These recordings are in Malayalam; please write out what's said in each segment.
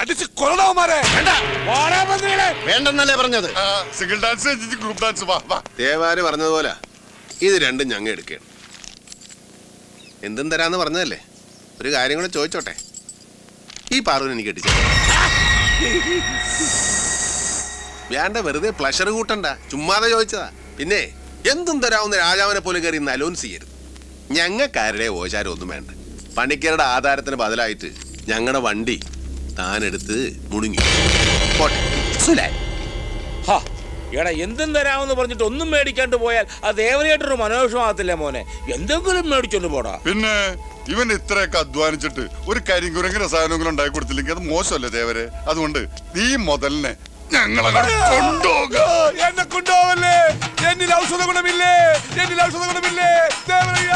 അടിച്ച് കൊല്ലണവന്മാരെ വേണ്ടെന്നല്ലേ പറഞ്ഞത്? സിംഗിൾ ഡാൻസ് ഗ്രൂപ്പ് ഡാൻസ് വാ വാ. ദേവാര് പറഞ്ഞതുപോലെ ഇത് രണ്ടും ഞങ്ങ എടുക്കുകയാണ്. എന്തും തരാന്ന് പറഞ്ഞതല്ലേ? ഒരു കാര്യം കൂടെ ചോദിച്ചോട്ടെ? ഈ പാറുവിന് എനിക്ക് കെട്ടിച്ചു. വേണ്ട വെറുതെ പ്ലഷർ കൂട്ടണ്ട. ചുമ്മാതെ ചോദിച്ചതാ. പിന്നെ എന്തും തരാവുന്ന രാജാവിനെ പോലെ കയറി നലോൻ അലോൻസ് ചെയ്യരുത്. ഞങ്ങൾക്കാരുടെ ഓചാരം ഒന്നും വേണ്ട. പണിക്കരുടെ ആധാരത്തിന് ബദലായിട്ട് ഞങ്ങളുടെ വണ്ടി താനെടുത്ത് മുണുങ്ങി. പോട്ടെ. സുലായി ഹാ, എടാ എന്തും തരാമെന്ന് പറഞ്ഞിട്ട് ഒന്നും മേടിക്കാണ്ട് പോയാൽ ആ ദേവനയായിട്ടൊരു മനോഷമാകത്തില്ല മോനെ? എന്തെങ്കിലും മേടിച്ചോണ്ട് പോടാ. പിന്നെ ഇവൻ ഇത്രയൊക്കെ അധ്വാനിച്ചിട്ട് ഒരു കരിങ്കുരങ്ങ് സാധനങ്ങളും ഉണ്ടാക്കി കൊടുത്തില്ലെങ്കിൽ അത് മോശമല്ലേ ദേവരെ? അതുകൊണ്ട് നീ മുതലിനെ ഞങ്ങളെ കൊണ്ടുപോകല്ലേ എന്നിൽ ഔഷധ ഗുണമില്ലേ എന്നിൽ ഔഷധ ഗുണമില്ലേ ദേവരയ്യ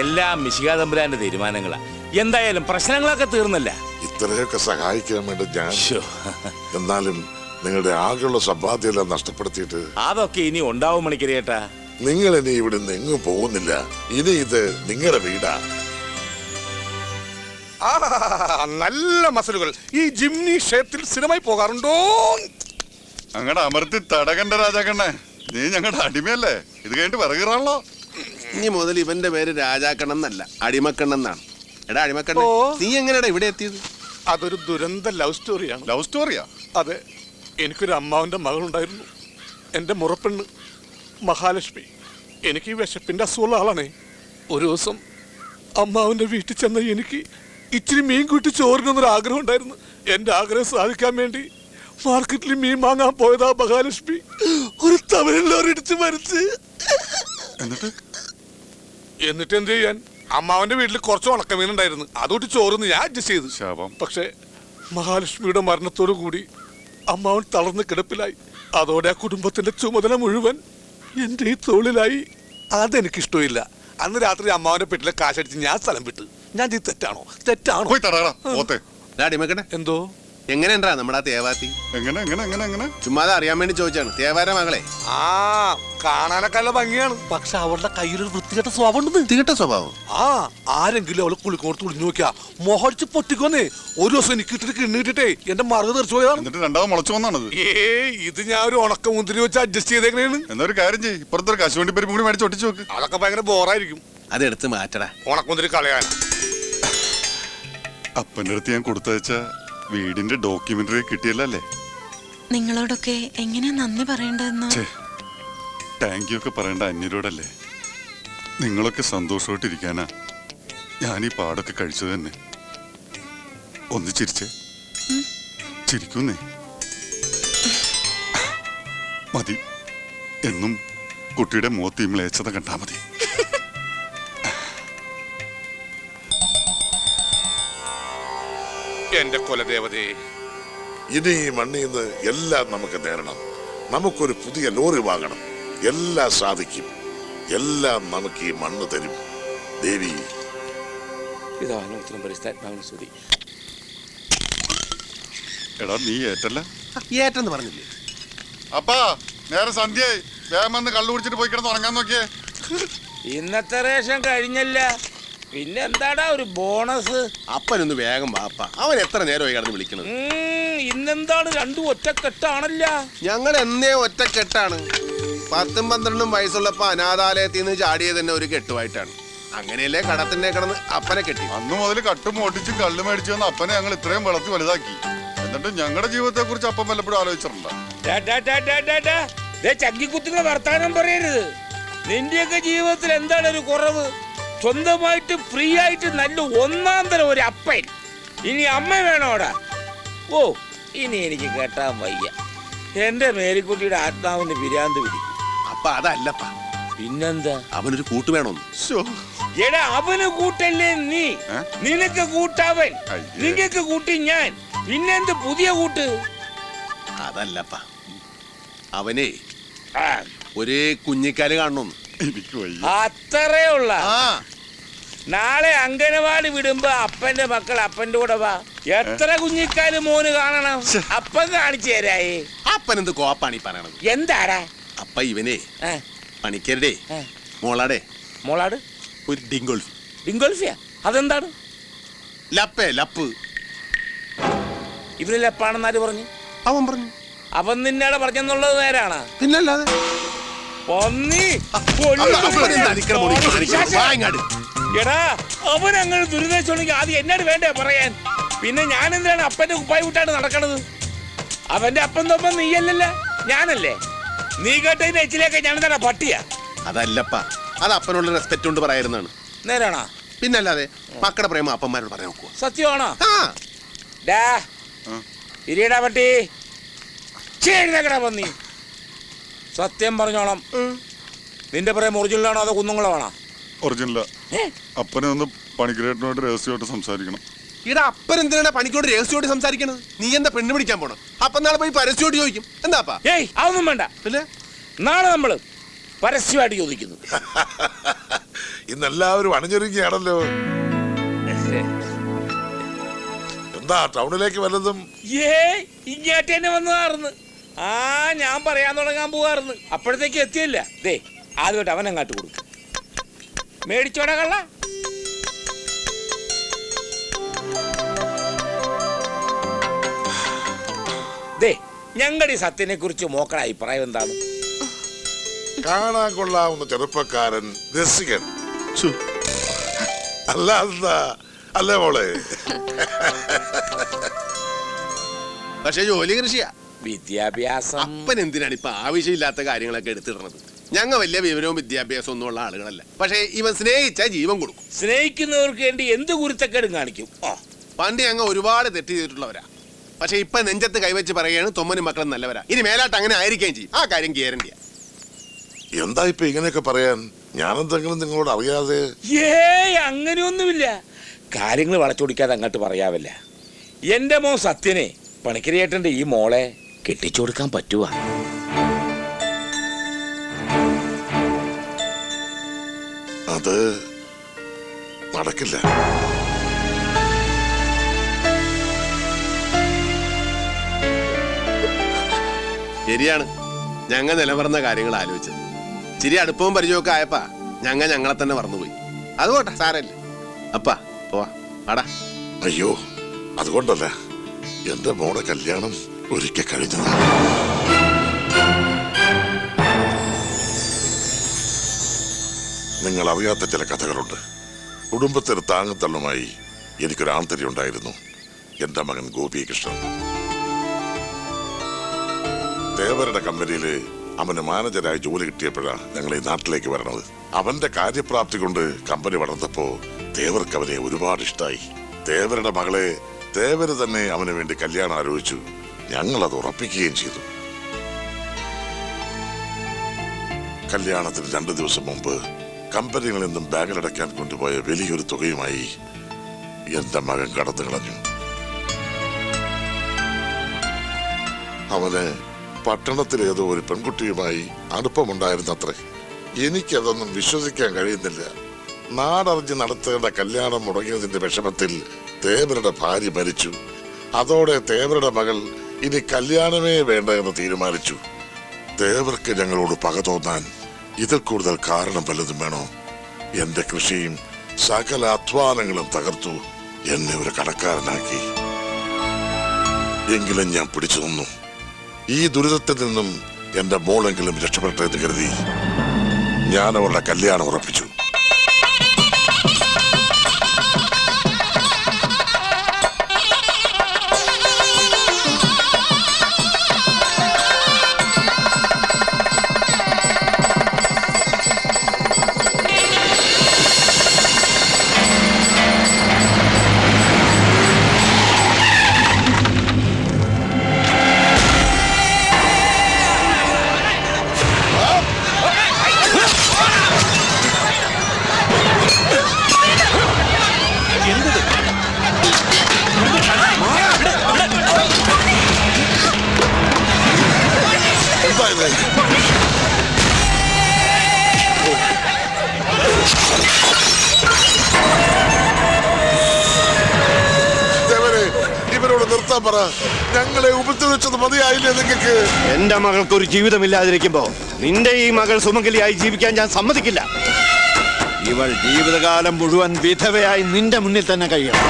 എല്ലാം മിശികാതമ്പുരാന്റെ തീരുമാനങ്ങളാ. എന്തായാലും പ്രശ്നങ്ങളൊക്കെ തീർന്നില്ല. ഇത്രയൊക്കെ സഹായിക്കാൻ വേണ്ടി ഞാൻ ശ്ശോ, എന്നാലും നിങ്ങളുടെ ആകെയുള്ള സമ്പാദ്യമെല്ലാം നഷ്ടപ്പെടുത്തിയിട്ട് അതൊക്കെ ഇനി ഉണ്ടാവും മണിക്കരിയേട്ടാ. നിങ്ങൾ ഇനി ഇവിടെ നിന്ന് എങ്ങും പോകുന്നില്ല. ഇനി ഇത് നിങ്ങളുടെ വീടാ. ആ നല്ല മസലുകൾ. ഈ ജിംനി ക്ഷേത്രത്തിൽ സ്ഥിരമായി പോകാറുണ്ടോ? അങ്ങടെ അമർത്തി തടകണ്ട രാജാക്കണ്ണേ നീ ഞങ്ങളുടെ അടിമയല്ലേ? ഇത് കഴിഞ്ഞിട്ട് വിറകിറാണല്ലോ ഇനി മുതൽ ഇവന്റെ പേര് രാജാക്കണ്ണം എന്നല്ല അടിമക്കണ്ണം എന്നാണ്. എടാ അടിമക്കണ്ണ നീ എങ്ങനെയാടാ ഇവിടെ എത്തിയത്? അതൊരു ദുരന്ത ലവ് സ്റ്റോറിയാണ്. ലവ് സ്റ്റോറിയാ? അതെ. എനിക്കൊരു മകൾ മകളുണ്ടായിരുന്നു. എന്റെ മുറപ്പെണ്ണ് മഹാലക്ഷ്മി. എനിക്ക് ഈ വിശപ്പിന്റെ അസുഖമുള്ള ആളാണേ. ഒരു ദിവസം അമ്മാവിന്റെ വീട്ടിൽ ചെന്ന എനിക്ക് ഇച്ചിരി മീൻ കൂട്ടി ചോറിനൊന്നൊരു ആഗ്രഹം ഉണ്ടായിരുന്നു. എന്റെ ആഗ്രഹം സാധിക്കാൻ വേണ്ടി മാർക്കറ്റിൽ മീൻ വാങ്ങാൻ പോയതാ മഹാലക്ഷ്മി. ഒരു തമിഴിലോർ ഇടിച്ച് മരിച്ച്. എന്നിട്ട്? എന്നിട്ട് എന്ത് ചെയ്യാൻ അമ്മാവന്റെ വീട്ടിൽ കുറച്ച് ഉണക്കമീൻ ഉണ്ടായിരുന്നു ചോറുന്ന് ഞാൻ അഡ്ജസ്റ്റ് ചെയ്തു. ശാപം. പക്ഷേ മഹാലക്ഷ്മിയുടെ മരണത്തോടു കൂടി അമ്മാവൻ തളർന്ന് കിടപ്പിലായി. അതോടെ ആ കുടുംബത്തിന്റെ ചുമതല മുഴുവൻ എന്റെ ഈ തോളിലായി. അതെനിക്കിഷ്ടമില്ല. അന്ന് രാത്രി അമ്മാവന്റെ പെട്ടിലെ കാശടിച്ച് ഞാൻ സ്ഥലം വിട്ടു. ഞാൻ ഇത് തെറ്റാണോ? തെറ്റാണോ? പോയി പോത്തെ. എന്തോ? എങ്ങനെയുണ്ടാ നമ്മുടെ ആ തേവാത്തി? എങ്ങനെ എങ്ങനെ എങ്ങനെ എങ്ങനെ? ചുമ്മാതെ അറിയാൻ വേണ്ടി ചോദിച്ചാണ്. തേവാര മകളെ. ആ കാണാനൊക്കെ നല്ല ഭംഗിയാണ്. പക്ഷെ അവളുടെ കയ്യിലൊരു വൃത്തികെട്ട സ്വഭാവം ഉണ്ടെന്ന് തികട്ട സ്വഭാവം? ആ ആരെങ്കിലും അവളെ കുളിക്കോർത്ത് കുളിഞ്ഞു നോക്കിയാ മൊഹടിച്ച് പൊട്ടിക്കൊന്നേ ഒരു ദിവസം എനിക്ക് ഇട്ടിട്ട് കിണ്ണിട്ടിട്ടേ എന്റെ മറുക തെറിച്ചു പോയതാണ്. എന്നിട്ട് രണ്ടാമത് മുളച്ചു വന്നാണത്. ഏ ഇത് ഞാൻ ഒരു ഉണക്ക മുന്തിരി വെച്ച് അഡ്ജസ്റ്റ് ചെയ്തേക്കണേന്ന്. എന്നൊരു കാര്യം ചെയ്യ്. ഇപ്പുറത്തൊരു കശുവണ്ടി പരിപ്പ് കൂടി മേടിച്ച് ഒട്ടിച്ചു നോക്ക്. അതൊക്കെ ഭയങ്കര ബോറായിരിക്കും. അതെടുത്ത് മാറ്റടാ. ഉണക്കമുന്തിരി കളയാൻ. അപ്പന്റെ അടുത്ത് ഞാൻ കൊടുത്തയച്ച വീടിന്റെ ഡോക്യുമെന്ററി കിട്ടിയല്ലേ നിങ്ങളോടൊക്കെ എങ്ങനെയാ നന്ദി പറയേണ്ടതെന്ന്? താങ്ക് യു ഒക്കെ പറയേണ്ട അന്യരോടല്ലേ? നിങ്ങളൊക്കെ സന്തോഷമായിട്ടിരിക്കാനാ ഞാൻ ഈ പാടൊക്കെ കഴിച്ചത് തന്നെ. ഒന്ന് ചിരിച്ചേ. ചിരിക്കുന്നേ. മതി. എന്നും കുട്ടിയുടെ മുഖത്ത് ഈ മ്ലേച്ഛത കണ്ടാ മതി. എന്റെ കുലദേവതേ. ഇനി ഈ മണ്ണിൽ നിന്ന് എല്ലാം നമുക്ക് നേരണം. നമുക്കൊരു പുതിയ ലോറി വാങ്ങണം. എല്ലാം സാധിക്കും. എല്ലാം നമുക്ക് ഈ മണ്ണ് തരും. ദേവി. എടാ നീ ഏറ്റല്ല? ഏറ്റെന്ന് പറഞ്ഞില്ലേ? അപ്പാ നേരെ സന്ധ്യയായി. വേഗം വന്ന് കള്ളു കുടിച്ചിട്ട് പോയി കിടന്ന് ഉറങ്ങാൻ നോക്കിയേ. ഇന്നത്തെ റേഷൻ കഴിഞ്ഞല്ല. പിന്നെ എന്താടാ ഒരു ബോണസ്? അപ്പനൊന്ന് വേഗം വാപ്പ അവൻ എത്ര നേരമായി കടന്ന് വിളിക്കണത് ഇന്നെന്താണ് രണ്ടും ഒറ്റക്കെട്ടാണല്ല? ഞങ്ങൾ എന്നേ ഒറ്റക്കെട്ടാണ്. പത്തും പന്ത്രണ്ടും വയസ്സുള്ളപ്പോ അനാഥാലയത്തിൽ നിന്ന് ചാടിയത് തന്നെ ഒരു കെട്ടുമായിട്ടാണ് അങ്ങനെയല്ലേ കടത്തിന്റെ കിടന്ന് അപ്പനെ കെട്ടി. അന്ന് മുതൽ കട്ടും ഓട്ടിച്ചും കള്ളു മേടിച്ചു വന്ന അപ്പനെ ഞങ്ങൾ ഇത്രയും വളർത്തി വലുതാക്കി. എന്നിട്ട് ഞങ്ങളുടെ ജീവിതത്തെ കുറിച്ച് അപ്പം വല്ലപ്പോഴും ആലോചിച്ചിട്ടുണ്ട്? ഡാ, ഡാ, ഡാ, ഡാ, ഡാ, ഡാ. ദേ ചങ്കിക്കുത്തുന്ന വർത്താനം പറയരുത്. നിന്റെയൊക്കെ ജീവിതത്തിൽ എന്താണ് ഒരു കുറവ്? സ്വന്തമായിട്ട് ഫ്രീ ആയിട്ട് നല്ല ഒന്നാം തരം ഒരു അപ്പൻ. ഇനി അമ്മ വേണോടാ ഓ ഇനി എനിക്ക് കേട്ടാൻ വയ്യ. എന്റെ മേരിക്കുട്ടിയുടെ ആത്മാവിന് വിരാന്ത് പിടിക്കും അപ്പൊ അതല്ലപ്പ. പിന്നെന്താ? അവനൊരു കൂട്ട് വേണമെന്ന് എടാ അവന് കൂട്ടല്ലേ നീ? നിനക്ക് കൂട്ടവൻ. നിങ്ങക്ക് കൂട്ടി ഞാൻ. പിന്നെന്ത് പുതിയ കൂട്ട്? അതല്ലപ്പ. അവനെ ഒരേ കുഞ്ഞിക്കാൽ കാണണമെന്ന് എനിക്ക് വയ്യ അത്രേ ഉള്ള ആ നാളെ അംഗനവാടി വിടുമ്പോ അപ്പന്റെ മക്കൾ അപ്പന്റെ കൂടെ വാ. എത്ര കുഞ്ഞിക്കാൽ മോന് കാണണം. അപ്പൻ കാണിച്ചു തരായി. അപ്പൻ എന്ത് കോപ്പാണ് ഈ പറയണത്? എന്താടാ? അപ്പ ഇവനെ പണിക്കരുടെ. മോളാടെ. മോളാട്? ഒരു ഡിംഗോൾഫി ഡിംഗോൾഫിയാ അതെന്താണ്? ലപ്പേ ലപ്പ്. ഇവർ ലപ്പാണെന്നാര് പറഞ്ഞു? അവൻ പറഞ്ഞു. അവൻ നിന്നേടെ പറഞ്ഞെന്നുള്ളത് നേരാണ്? പിന്നല്ലാതെ. പന്നി. എടാ അവൻ അങ്ങനെ ദുരിതച്ചുണ്ടെങ്കിൽ ആദ്യം എന്നോട് വേണ്ടേ പറയാൻ? പിന്നെ ഞാൻ എന്തിനാണ് അപ്പന്റെ കുപ്പായി വിട്ടാണ് നടക്കണത്? അവന്റെ അപ്പം തൊപ്പം നീയല്ലല്ല ഞാനല്ലേ? നീ കേട്ടതിന്റെ എച്ചിലേക്ക് ഞാൻ എന്താണ് പട്ടിയാ? അതല്ലപ്പ അത് അപ്പനുള്ള റെസ്പെക്ട് കൊണ്ട് പറയായിരുന്നാണ് നേരാണോ? പിന്നല്ലാതെ മക്കളുടെ പ്രേമ അപ്പന്മാരോട് പറയാൻ നോക്കുക സത്യമാണോ? ഡാ ഇരിയടാ പട്ടി. ചേഴുന്നേക്കടാ പന്നി സത്യം പറഞ്ഞോളാം നിന്റെ പറയാൻ ഒറിജിനലാണോ അതോ കുന്നുങ്ങളാണോ ഒറിജിനല. അപ്പനെ ഒന്ന് പണിക്കരേട്ടനോട് രഹസ്യമായിട്ട് സംസാരിക്കണം. ഇവിടെ അപ്പൻ എന്തിനാണ് പണിക്കോട് രഹസ്യമായിട്ട് സംസാരിക്കണത്? നീ എന്താ പെണ്ണ് പിടിക്കാൻ പോണം? അപ്പൊ നാളെ പോയി പരസ്യമായിട്ട് ചോദിക്കും. എന്താപ്പാ ഏയ് അതൊന്നും വേണ്ട. പിന്നെ? നാളെ നമ്മൾ പരസ്യമായിട്ട് ചോദിക്കുന്നു. ഇന്നെല്ലാവരും അണിഞ്ഞൊരുങ്ങിയാണല്ലോ എന്താ ടൗണിലേക്ക് വല്ലതും? ഏ ഇങ്ങോട്ട് തന്നെ വന്നതാർന്ന്. ആ ഞാൻ പറയാൻ തുടങ്ങാൻ പോവാർന്ന്. അപ്പോഴത്തേക്ക് എത്തിയില്ല. ദേ ആദ്യമായിട്ട് അവൻ അങ്ങാട്ട് കൊടുക്കും. മേടിച്ചോടാ കള്ള. ദേ ഞങ്ങളുടെ ഈ സത്യനെ കുറിച്ച് മോക്കട അഭിപ്രായം എന്താണ്? കാണാൻ കൊള്ളാവുന്ന ചെറുപ്പക്കാരൻ രസികൻ. ഛു. അല്ല എന്താ അല്ലേ മോളെ? പക്ഷെ ജോലി കൃഷിയാ. വിദ്യാഭ്യാസം. അപ്പൻ എന്തിനാണ് ഇപ്പൊ ആവശ്യമില്ലാത്ത കാര്യങ്ങളൊക്കെ എടുത്തിടുന്നത് ഞങ്ങൾ വലിയ വിവരവും വിദ്യാഭ്യാസവും ഒന്നും ഉള്ള ആളുകളല്ല. പക്ഷേ ഇവൻ സ്നേഹിച്ചാൽ ജീവൻ കൊടുക്കും. സ്നേഹിക്കുന്നവർക്ക് വേണ്ടി എന്ത് കുരുത്തക്കേടും കാണിക്കും? ആ. പണ്ട് ഞങ്ങൾ ഒരുപാട് തെറ്റ് ചെയ്തിട്ടുള്ളവരാ പക്ഷെ ഇപ്പൊ നെഞ്ചത്ത് കൈവച്ച് പറയുകയാണ് തൊമ്മനും മക്കളും നല്ലവരാ. ഇനി മേലാട്ട് അങ്ങനെ ആയിരിക്കുകയും ചെയ്യും. ആ കാര്യം ഗ്യാരണ്ടിയാ എന്താ ഇപ്പൊ ഇങ്ങനെയൊക്കെ പറയാൻ? ഞാനെന്തെങ്കിലും നിങ്ങളോട് അറിയാതെ ഏയ് അങ്ങനെയൊന്നുമില്ല. കാര്യങ്ങൾ വളച്ചൊടിക്കാതെ അങ്ങോട്ട് പറയാവല്ല. എന്റെ മോൻ സത്യനെ പണിക്കരിയേട്ടന്റെ ഈ മോളെ കെട്ടിച്ചു കൊടുക്കാൻ പറ്റുവാ. അത് നടക്കില്ല. ശരിയാണ്. ഞങ്ങൾ നിലവറന്ന കാര്യങ്ങൾ ആലോചിച്ചത് ചിരി അടുപ്പവും പരിചയമൊക്കെ ആയപ്പാ ഞങ്ങൾ ഞങ്ങളെ തന്നെ മറന്നുപോയി. അതുകൊട്ടെ സാരല്ലേ അപ്പാ പോവാ. ആടാ അയ്യോ അതുകൊണ്ടല്ല. എന്റെ മോടെ കല്യാണം ഒരിക്കൽ കഴിഞ്ഞതാണ് നിങ്ങൾ അറിയാത്ത ചില കഥകളുണ്ട്. കുടുംബത്തിന് താങ്ങത്തള്ളുമായി എനിക്കൊരു ആന്തരി ഉണ്ടായിരുന്നു. എന്റെ മകൻ ഗോപികൃഷ്ണൻ. ദേവരുടെ കമ്പനിയിൽ അവന് മാനേജരായി ജോലി കിട്ടിയപ്പോഴാണ് ഞങ്ങൾ ഈ നാട്ടിലേക്ക് വരണത്. അവന്റെ കാര്യപ്രാപ്തി കൊണ്ട് കമ്പനി വളർന്നപ്പോ ദേവർക്ക് അവനെ ഒരുപാട് ഇഷ്ടമായി ദേവരുടെ മകളെ ദേവര് തന്നെ അവന് വേണ്ടി കല്യാണം ആലോചിച്ചു. ഞങ്ങൾ അത് ഉറപ്പിക്കുകയും ചെയ്തു. കല്യാണത്തിന് രണ്ടു ദിവസം മുമ്പ് കമ്പനികളിൽ നിന്നും ബാഗിലടയ്ക്കാൻ കൊണ്ടുപോയ വലിയൊരു തുകയുമായി എന്റെ മകൻ കടന്നു കളഞ്ഞു. അവന് പട്ടണത്തിലേതോ ഒരു പെൺകുട്ടിയുമായി അടുപ്പമുണ്ടായിരുന്നത്രേ. എനിക്കതൊന്നും വിശ്വസിക്കാൻ കഴിയുന്നില്ല. നാടറിഞ്ഞ് നടത്തേണ്ട കല്യാണം മുടങ്ങിയതിന്റെ വിഷമത്തിൽ തേവരുടെ ഭാര്യ മരിച്ചു. അതോടെ തേവരുടെ മകൾ ഇനി കല്യാണമേ വേണ്ട എന്ന് തീരുമാനിച്ചു. തേവർക്ക് ഞങ്ങളോട് പക തോന്നാൻ ഇതിൽ കൂടുതൽ കാരണം വല്ലതും വേണോ? എന്റെ കൃഷിയും സകല അധ്വാനങ്ങളും തകർത്തു എന്നെ ഒരു കടക്കാരനാക്കി. എങ്കിലും ഞാൻ പിടിച്ചു നിന്നു. ഈ ദുരിതത്തിൽ നിന്നും എന്റെ മോളെങ്കിലും രക്ഷപ്പെട്ടെന്ന് കരുതി. ഞാൻ അവളുടെ കല്യാണം ഉറപ്പിച്ചു. പറ ഞങ്ങളെ ഉപദ്രവിച്ചത് മതിയായില്ലേ നിങ്ങൾക്ക് എന്റെ മകൾക്ക് ഒരു ജീവിതമില്ലാതിരിക്കുമ്പോ നിന്റെ ഈ മകൾ സുമംഗലിയായി ജീവിക്കാൻ ഞാൻ സമ്മതിക്കില്ല. ഇവൾ ജീവിതകാലം മുഴുവൻ വിധവയായി നിന്റെ മുന്നിൽ തന്നെ കഴിയണം.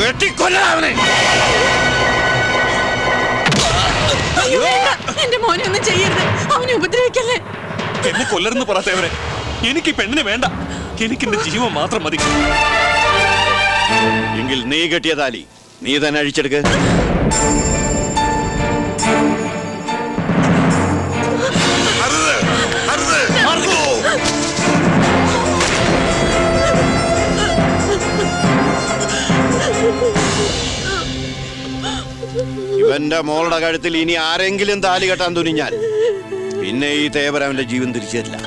വെട്ടിക്കൊല്ലാവനെ. എന്റെ മോനെ ഒന്നും ചെയ്യരുത്. അവനെ ഉപദ്രവിക്കല്ലേ? എന്നെ കൊല്ലരുന്ന് പറയാത്തവരെ എനിക്ക് പെണ്ണിനെ വേണ്ട. എനിക്ക് എന്റെ ജീവൻ മാത്രം മതി. എങ്കിൽ നീ കെട്ടിയ താലി. നീ തന്നെ അഴിച്ചെടുക്ക്. ഇവന്റെ മോളുടെ കഴുത്തിൽ ഇനി ആരെങ്കിലും താലി കെട്ടാൻ തുനിഞ്ഞാൽ പിന്നെ ഈ തേവരവന്റെ ജീവൻ തിരിച്ചു തരില്ല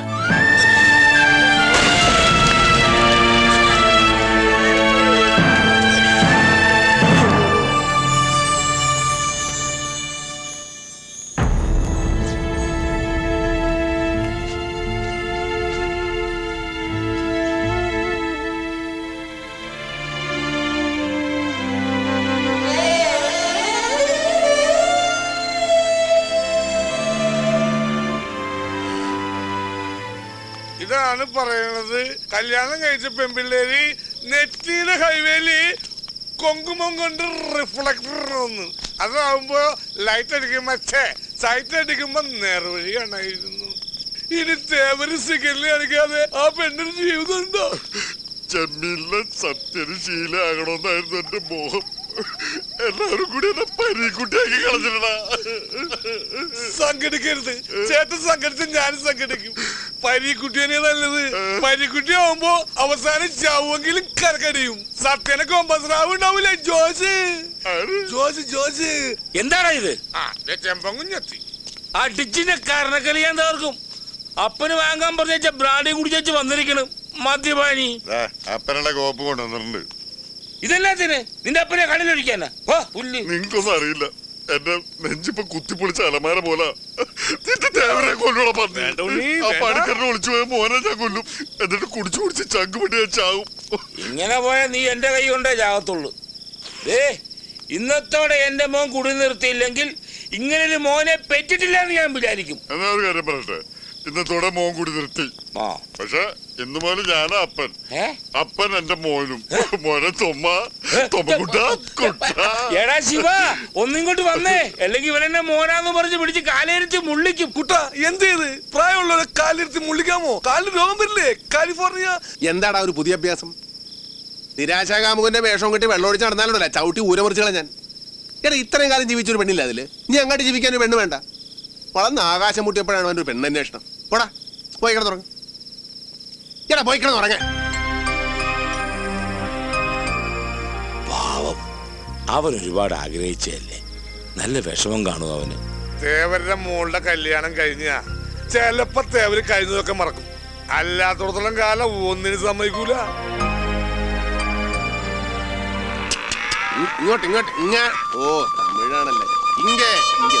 ഇതാണ് പറയുന്നത് കല്യാണം കഴിച്ച പെൺപിള്ളേര് നെറ്റിയിലെ ഹൈവേയിൽ കൊങ്കുമം കൊണ്ട് റിഫ്ലക്ടർ ഒന്ന് അതാവുമ്പോ ലൈറ്റ് അടിക്കുമ്പോ ഛേ സൈറ്റ് അടിക്കുമ്പോ നേർവഴി കാണായിരുന്നു. ഇനി തേവര് സിഗരറ്റ് അടിക്കാതെ ആ പെണ്ണിന് ജീവിതം ഉണ്ടോ? ചെമ്മീനിലെ സത്യന് എന്റെ മോഹം. എല്ലാവരും കൂടി എന്നെ പരീക്കുട്ടിയാക്കി കളഞ്ഞിട്ടാ. സംഘടിക്കരുത്. ചേട്ടൻ സംഘടിച്ച് ഞാനും സംഘടിക്കും. പരീക്കുട്ടിയെ നല്ലത്. പരീക്കുട്ടി ആവുമ്പോ അവസാനം ചാവുമെങ്കിലും കരക്കടിയും സത്യനെ കൊമ്പസ്രാവ് ഉണ്ടാവൂലേ ജോസ്? ജോസ് ജോസ്. എന്താണ് ഇത്? ആ അടിച്ചിന്റെ ഡിച്ചിന്റെ ഞാൻ തകർക്കും. അപ്പന് വാങ്ങാൻ പറഞ്ഞ ബ്രാഡി കുടിച്ചു വന്നിരിക്കണം. മദ്യപാനി. അപ്പനുള്ള കോപ്പ് കൊണ്ടുവന്നിട്ടുണ്ട്. ഇതെല്ലാത്തിന് നിന്റെ അപ്പനെ കണ്ണിലൊഴിക്കാനാ? ഓ പുല്ല്. നിങ്ങൾക്കൊന്നും അറിയില്ല. എന്റെ നെഞ്ചിപ്പൊ കുത്തിപ്പൊളിച്ച അലമാര പോലെ. കൊല്ലൂടെ. പണിക്കറിനെ ഒളിച്ചു പോയ മോനെ ഞാൻ കൊല്ലും. എന്നിട്ട് കുടിച്ചു കുടിച്ച് ചങ്ക് പിടി ചാവും. ഇങ്ങനെ പോയാ നീ എന്റെ കൈ കൊണ്ടേ ചാകത്തുള്ളൂ. ഏ ഇന്നത്തോടെ എന്റെ മോൻ കുടി നിർത്തിയില്ലെങ്കിൽ ഇങ്ങനൊരു മോനെ പെറ്റിട്ടില്ല എന്ന് ഞാൻ വിചാരിക്കും. എന്നാ ഒരു കാര്യം പറയട്ടെ? ഇന്നത്തോടെ മോൻ കൂടി നിർത്തി. പക്ഷെ ഇന്ന് മുതൽ ഞാനാ അപ്പൻ. അപ്പൻ എന്റെ മോനും. മോനെ തൊമ്മ തൊമ്മക്കുട്ട കുട്ട. എടാ ശിവ ഒന്നിങ്ങോട്ട് വന്നേ. അല്ലെങ്കിൽ ഇവനെന്നെ മോനാന്ന് പറഞ്ഞ് പിടിച്ച് കാലേരിച്ച് മുള്ളിക്കും. കുട്ട എന്ത് ചെയ്ത്? പ്രായമുള്ളവരെ കാലിരുത്തി മുള്ളിക്കാമോ? കാലിന് രോഗം വരില്ലേ? കാലിഫോർണിയ. എന്താടാ ഒരു പുതിയ അഭ്യാസം? നിരാശാകാമുകന്റെ വേഷം കെട്ടി വെള്ളമൊഴിച്ച് നടന്നാലുണ്ടല്ല. ചവിട്ടി ഊരമറിച്ച് ഞാൻ. എടാ ഇത്രയും കാലം ജീവിച്ചൊരു പെണ്ണില്ല അതിൽ? നീ അങ്ങോട്ട് ജീവിക്കാൻ ഒരു പെണ്ണ് വേണ്ട. വളർന്ന് ആകാശം മുട്ടിയപ്പോഴാണ് അവന്റെ ഒരു പെണ്ണന്വേഷണം. പോടാ പോയി കിടന്ന് തുടങ്ങ എടാ പോയി കിടന്ന് തുടങ്ങാൻ പാവം. അവൻ ഒരുപാട് ആഗ്രഹിച്ചതല്ലേ? നല്ല വിഷമം കാണും അവന്. തേവരുടെ മോളുടെ കല്യാണം കഴിഞ്ഞ ചിലപ്പോ തേവര് കഴിഞ്ഞതൊക്കെ മറക്കും. അല്ലാത്തടത്തോളം കാലം ഒന്നിന് സമ്മതിക്കൂല. ഇങ്ങോട്ട് ഇങ്ങോട്ട് ഇങ്ങ ഓ തമിഴാണല്ലേ. ഇങ്ങേ ഇങ്ങേ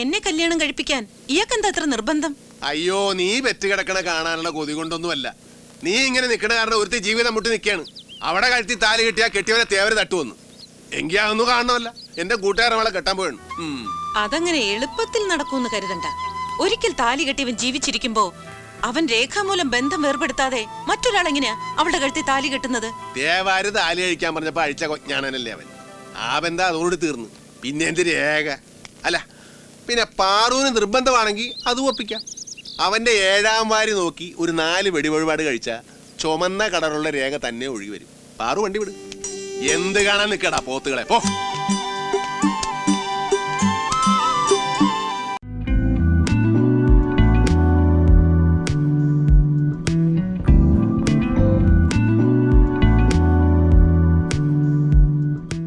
എന്നെ കല്യാണം കഴിപ്പിക്കാൻ ഇയാക്കെന്താ അത്ര നിർബന്ധം? അയ്യോ നീ പെറ്റ് കിടക്കണ കാണാനുള്ള കൊതി കൊണ്ടൊന്നുമല്ല. നീ ഇങ്ങനെ നിൽക്കണ കാരണം ഒരുത്തി ജീവിതം മുട്ടി നിൽക്കുകയാണ് അവിടെ കഴുത്തി താൽ കിട്ടിയാ കെട്ടിയവരെ തേവര് തട്ടുവന്നു എങ്കിൽ അതൊന്നും കാണണമല്ല. എന്റെ കൂട്ടുകാരൻ അവളെ കെട്ടാൻ പോയാണ് അതങ്ങനെ എളുപ്പത്തിൽ നടക്കൂന്ന് കരുതണ്ട. ഒരിക്കൽ താലി കെട്ടിയവൻ ജീവിച്ചിരിക്കുമ്പോ അവൻ രേഖാമൂലം ബന്ധം വേർപെടുത്താതെ മറ്റൊരാൾ എങ്ങനെയാ അവളുടെ കഴുത്തി താലി കെട്ടുന്നത്? തേവാര് താലി കഴിക്കാൻ പറഞ്ഞപ്പോ അഴിച്ച ഞാനല്ലേ അവൻ. ആ ബന്ധം അതോട് തീർന്നു. പിന്നെ എന്ത് രേഖ? അല്ല പിന്നെ പാറുവിന് നിർബന്ധമാണെങ്കിൽ അത് ഒപ്പിക്കാം. അവന്റെ ഏഴാം വാരി നോക്കി ഒരു നാല് വെടിവഴിപാട് കഴിച്ചാൽ ചുമന്ന കടറുള്ള രേഖ തന്നെ ഒഴുകി വരും. പാറു വണ്ടി വിടും. എന്ത് കാണാൻ നിൽക്കടാ പോത്തുകളെ? പോ.